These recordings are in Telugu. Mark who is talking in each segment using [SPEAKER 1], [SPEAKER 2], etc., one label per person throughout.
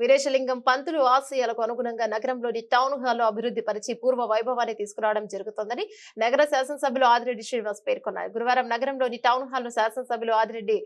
[SPEAKER 1] వీరేశలింగం పంతులు ఆశయాలకు అనుగుణంగా నగరంలోని టౌన్ హాల్ అభివృద్ధి పరిచి పూర్వ వైభవాన్ని తీసుకురావడం జరుగుతోందని నగర శాసనసభ్యులు ఆదిరెడ్డి శ్రీనివాస్ పేర్కొన్నారు. గురువారం నగరంలోని టౌన్ హాల్ను శాసనసభ్యులు ఆదిరెడ్డి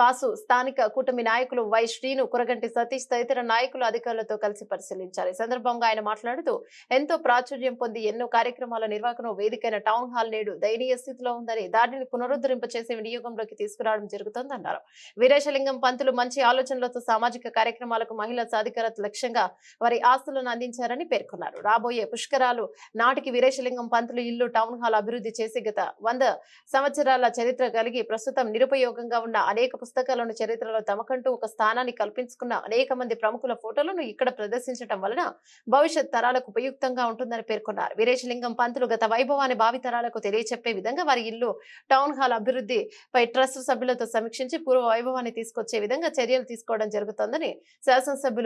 [SPEAKER 1] వాసు స్థానిక కూటమి నాయకులు వై శ్రీను కురగంటి సతీష్ తదితర నాయకులు అధికారులతో కలిసి పరిశీలించారు. ఈ సందర్భంగా ఆయన మాట్లాడుతూ ఎంతో ప్రాచుర్యం పొంది ఎన్నో కార్యక్రమాల నిర్వహణ వేదికైన టౌన్ హాల్ నేడు దయనీయ స్థితిలో ఉందని దానిని పునరుద్ధరింపచేసి వినియోగంలోకి తీసుకురావడం జరుగుతోందన్నారు. వీరేశలింగం పంతులు మంచి ఆలోచనలతో సామాజిక కార్యక్రమాలకు మహిళా సాధికారత లక్ష్యంగా వారి ఆస్తులను అందించారని పేర్కొన్నారు. రాబోయే పుష్కరాలు నాటికి వీరేశలింగం పంతులు ఇల్లు టౌన్ హాల్ అభివృద్ధి చేసి గత వంద సంవత్సరాల చరిత్ర కలిగి ప్రస్తుతం నిరుపయోగంగా ఉన్న అనేక పుస్తకాలను చరిత్రలో తమకంటూ ఒక స్థానాన్ని కల్పించుకున్న అనేక మంది ప్రముఖుల ఫోటోలను ఇక్కడ ప్రదర్శించడం వలన భవిష్యత్ తరాలకు ఉపయుక్తంగా ఉంటుందని పేర్కొన్నారు. వీరేశలింగం పంతులు గత వైభవాన్ని భావి తరాలకు తెలియచెప్పే విధంగా వారి ఇల్లు టౌన్ హాల్ అభివృద్ధి పై ట్రస్ట్ సభ్యులతో సమీక్షించి పూర్వ వైభవాన్ని తీసుకొచ్చే విధంగా చర్యలు తీసుకోవడం జరుగుతోందని శాసనసభ్యులు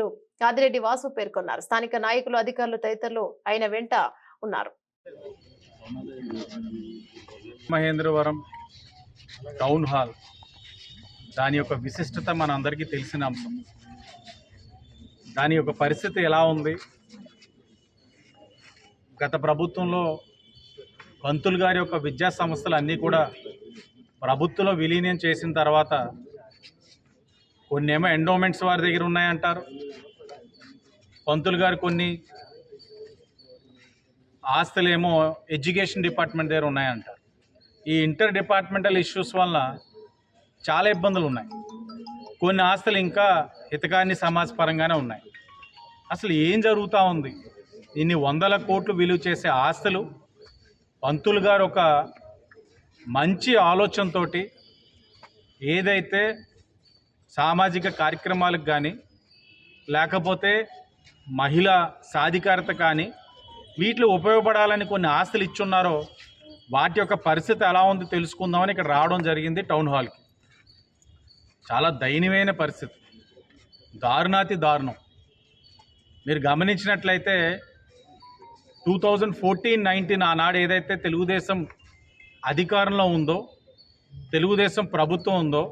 [SPEAKER 1] ఆదిరెడ్డి వాసు పేర్కొన్నారు. స్థానిక నాయకులు అధికారులు తదితరులు ఆయన వెంట ఉన్నారు.
[SPEAKER 2] Mahendravaram town hall. దాని యొక్క విశిష్టత మన అందరికీ తెలిసిన అంశం. దాని యొక్క పరిస్థితి ఎలా ఉంది? గత ప్రభుత్వంలో పంతులు గారి యొక్క విద్యా సంస్థలు అన్నీ కూడా ప్రభుత్వంలో విలీనం చేసిన తర్వాత కొన్ని ఏమో ఎండోమెంట్స్ వారి దగ్గర ఉన్నాయంటారు. పంతులు గారు కొన్ని ఆస్తులేమో ఎడ్యుకేషన్ డిపార్ట్మెంట్ దగ్గర ఉన్నాయంటారు. ఈ ఇంటర్ డిపార్ట్మెంటల్ ఇష్యూస్ వల్ల చాలా ఇబ్బందులు ఉన్నాయి. కొన్ని ఆస్తులు ఇంకా హితకాన్ని సమాజపరంగానే ఉన్నాయి. అసలు ఏం జరుగుతూ ఉంది? ఇన్ని వందల కోట్లు విలువ చేసే ఆస్తులు పంతులు గారు ఒక మంచి ఆలోచనతోటి ఏదైతే సామాజిక కార్యక్రమాలకు కానీ లేకపోతే మహిళ సాధికారత కానీ వీటిలో ఉపయోగపడాలని కొన్ని ఆస్తులు ఇచ్చున్నారో వాటి యొక్క పరిస్థితి ఎలా ఉంది తెలుసుకుందామని ఇక్కడ రావడం జరిగింది టౌన్ హాల్కి. చాలా దయనీయమైన పరిస్థితి. దారుణాతి దారుణం. మీరు గమనించినట్లయితే టూ థౌజండ్ ఫోర్టీన్ నైన్టీన్ ఆనాడు ఏదైతే తెలుగుదేశం అధికారంలో ఉందో తెలుగుదేశం ప్రభుత్వం ఉందో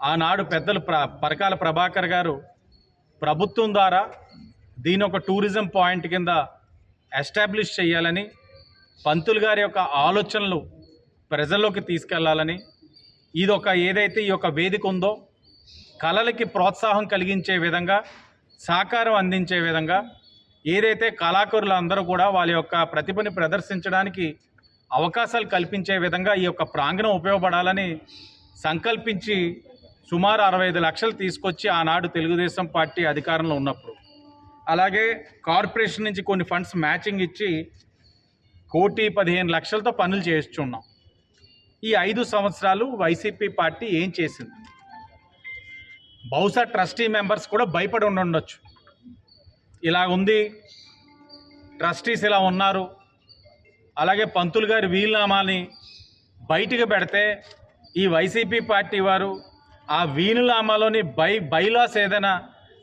[SPEAKER 2] ఆనాడు పెద్దలు ప్ర పరకాల ప్రభాకర్ గారు ప్రభుత్వం ద్వారా దీని ఒక టూరిజం పాయింట్ కింద ఎస్టాబ్లిష్ చేయాలని పంతులు గారి యొక్క ఆలోచనలు ప్రజల్లోకి తీసుకెళ్ళాలని ఇది ఒక ఏదైతే ఈ యొక్క వేదిక ఉందో కళలకి ప్రోత్సాహం కలిగించే విధంగా సహకారం అందించే విధంగా ఏదైతే కళాకారులు అందరూ కూడా వాళ్ళ యొక్క ప్రతిభని ప్రదర్శించడానికి అవకాశాలు కల్పించే విధంగా ఈ యొక్క ప్రాంగణం ఉపయోగపడాలని సంకల్పించి సుమారు అరవై ఐదు లక్షలు తీసుకొచ్చి ఆనాడు తెలుగుదేశం పార్టీ అధికారంలో ఉన్నప్పుడు. అలాగే కార్పొరేషన్ నుంచి కొన్ని ఫండ్స్ మ్యాచింగ్ ఇచ్చి కోటి పదిహేను లక్షలతో పనులు చేస్తున్నాం ఈ ఐదు సంవత్సరాలు వైసీపీ పార్టీ ఏం చేసింది? బహుశా ట్రస్టీ మెంబర్స్ కూడా భయపడి ఉండొచ్చు. ఇలా ఉంది ట్రస్టీస్ ఇలా ఉన్నారు అలాగే పంతులు గారి వీలునామాని బయటికి పెడితే ఈ వైసీపీ పార్టీ వారు ఆ వీలునామాలోని బై బైలాస్ ఏదైనా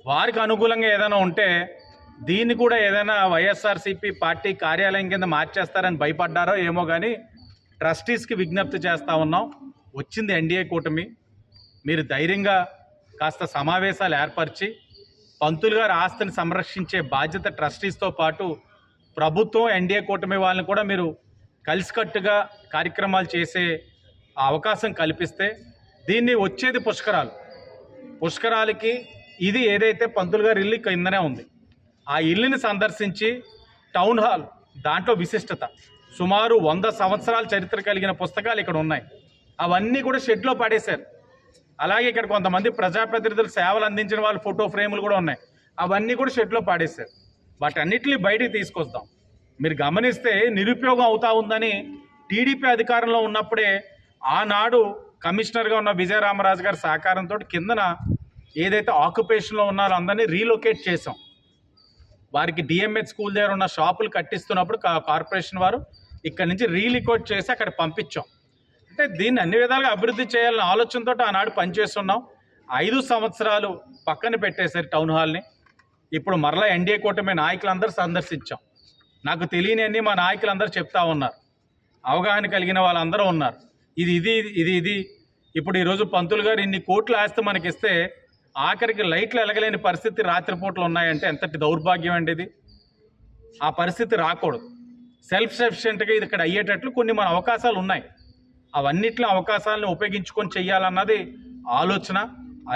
[SPEAKER 2] వారికి అనుకూలంగా ఏదైనా ఉంటే దీన్ని కూడా ఏదైనా వైఎస్ఆర్సీపీ పార్టీ కార్యాలయం కింద మార్చేస్తారని భయపడ్డారో ఏమో కానీ ట్రస్టీస్కి విజ్ఞప్తి చేస్తూ ఉన్నాం. వచ్చింది ఎన్డీఏ కూటమి. మీరు ధైర్యంగా కాస్త సమావేశాలు ఏర్పరిచి పంతులు గారి ఆస్తిని సంరక్షించే బాధ్యత ట్రస్టీస్తో పాటు ప్రభుత్వం ఎన్డీఏ కూటమి వాళ్ళని కూడా మీరు కలిసికట్టుగా కార్యక్రమాలు చేసే అవకాశం కల్పిస్తే దీన్ని వచ్చేది పుష్కరాలు. పుష్కరాలకి ఇది ఏదైతే పంతులు గారి ఇల్లు కిందనే ఉంది. ఆ ఇల్లుని సందర్శించి టౌన్ హాల్ దాంట్లో విశిష్టత. సుమారు వంద సంవత్సరాల చరిత్ర కలిగిన పుస్తకాలు ఇక్కడ ఉన్నాయి. అవన్నీ కూడా షెడ్లో పడేశారు. అలాగే ఇక్కడ కొంతమంది ప్రజాప్రతినిధులు సేవలు అందించిన వాళ్ళ ఫోటో ఫ్రేములు కూడా ఉన్నాయి. అవన్నీ కూడా షెడ్లో పాడేశారు. వాటన్నిటిని బయటికి తీసుకొస్తాం. మీరు గమనిస్తే నిరుపయోగం అవుతా ఉందని టీడీపీ అధికారంలో ఉన్నప్పుడే ఆనాడు కమిషనర్గా ఉన్న విజయరామరాజు గారి సహకారంతో కిందన ఏదైతే ఆక్యుపేషన్లో ఉన్నారో అందరినీ రీలొకేట్ చేసాం వారికి డిఎంహెచ్ స్కూల్ దగ్గర ఉన్న షాపులు కట్టిస్తున్నప్పుడు కార్పొరేషన్ వారు ఇక్కడ నుంచి రీలికోట్ చేసి అక్కడ పంపించాం. అంటే దీన్ని అన్ని విధాలుగా అభివృద్ధి చేయాలనే ఆలోచనతో ఆనాడు పనిచేస్తున్నాం. ఐదు సంవత్సరాలు పక్కన పెట్టేశారు టౌన్ హాల్ని. ఇప్పుడు మరలా ఎన్డీఏ కూటమి నాయకులందరూ సందర్శించాం. నాకు తెలియనివన్నీ మా నాయకులందరూ చెప్తా ఉన్నారు. అవగాహన కలిగిన వాళ్ళందరూ ఉన్నారు. ఇది ఇది ఇది ఇది ఇప్పుడు ఈరోజు పంతులు గారు ఇన్ని కోట్లు ఆస్తి మనకి ఇస్తే ఆఖరికి లైట్లు ఎలగలేని పరిస్థితి రాత్రిపూట్లు ఉన్నాయంటే ఎంతటి దౌర్భాగ్యం అండి ఇది? ఆ పరిస్థితి రాకూడదు. సెల్ఫ్ సఫిషియెంట్గా ఇది ఇక్కడ అయ్యేటట్లు కొన్ని మన అవకాశాలు ఉన్నాయి. అవన్నిట్లో అవకాశాలను ఉపయోగించుకొని చెయ్యాలన్నది ఆలోచన.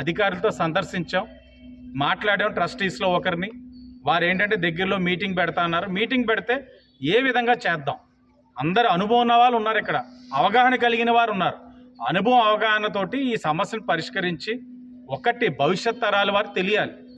[SPEAKER 2] అధికారులతో సందర్శించాం. మాట్లాడాం ట్రస్టీస్లో ఒకరిని. వారు ఏంటంటే దగ్గరలో మీటింగ్ పెడతా అన్నారు. మీటింగ్ పెడితే ఏ విధంగా చేద్దాం? అందరు అనుభవం ఉన్న వాళ్ళు ఉన్నారు ఇక్కడ. అవగాహన కలిగిన వారు ఉన్నారు. అనుభవం అవగాహనతోటి ఈ సమస్యను పరిష్కరించి ఒకటి భవిష్యత్ తరాల వారు తెలియాలి.